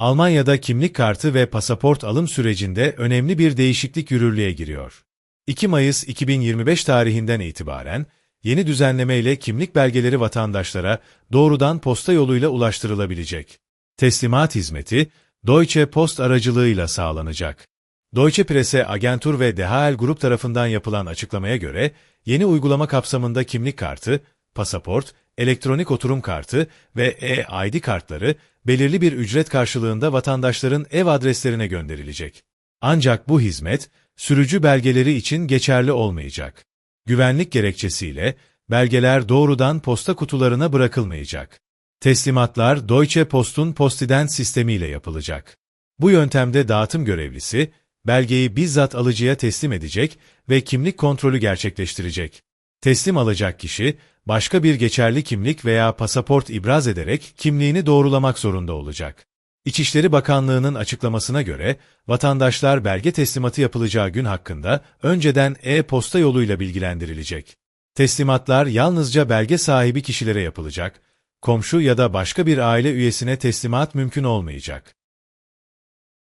Almanya'da kimlik kartı ve pasaport alım sürecinde önemli bir değişiklik yürürlüğe giriyor. 2 Mayıs 2025 tarihinden itibaren yeni düzenleme ile kimlik belgeleri vatandaşlara doğrudan posta yoluyla ulaştırılabilecek. Teslimat hizmeti Deutsche Post aracılığıyla sağlanacak. Deutsche Presse Agentur ve DHL Grup tarafından yapılan açıklamaya göre yeni uygulama kapsamında kimlik kartı, pasaport, elektronik oturum kartı ve e-ID kartları belirli bir ücret karşılığında vatandaşların ev adreslerine gönderilecek. Ancak bu hizmet sürücü belgeleri için geçerli olmayacak. Güvenlik gerekçesiyle belgeler doğrudan posta kutularına bırakılmayacak. Teslimatlar Deutsche Post'un Postident sistemiyle yapılacak. Bu yöntemde dağıtım görevlisi, belgeyi bizzat alıcıya teslim edecek ve kimlik kontrolü gerçekleştirecek. Teslim alacak kişi, başka bir geçerli kimlik veya pasaport ibraz ederek kimliğini doğrulamak zorunda olacak. İçişleri Bakanlığı'nın açıklamasına göre, vatandaşlar belge teslimatı yapılacağı gün hakkında önceden e-posta yoluyla bilgilendirilecek. Teslimatlar yalnızca belge sahibi kişilere yapılacak, komşu ya da başka bir aile üyesine teslimat mümkün olmayacak.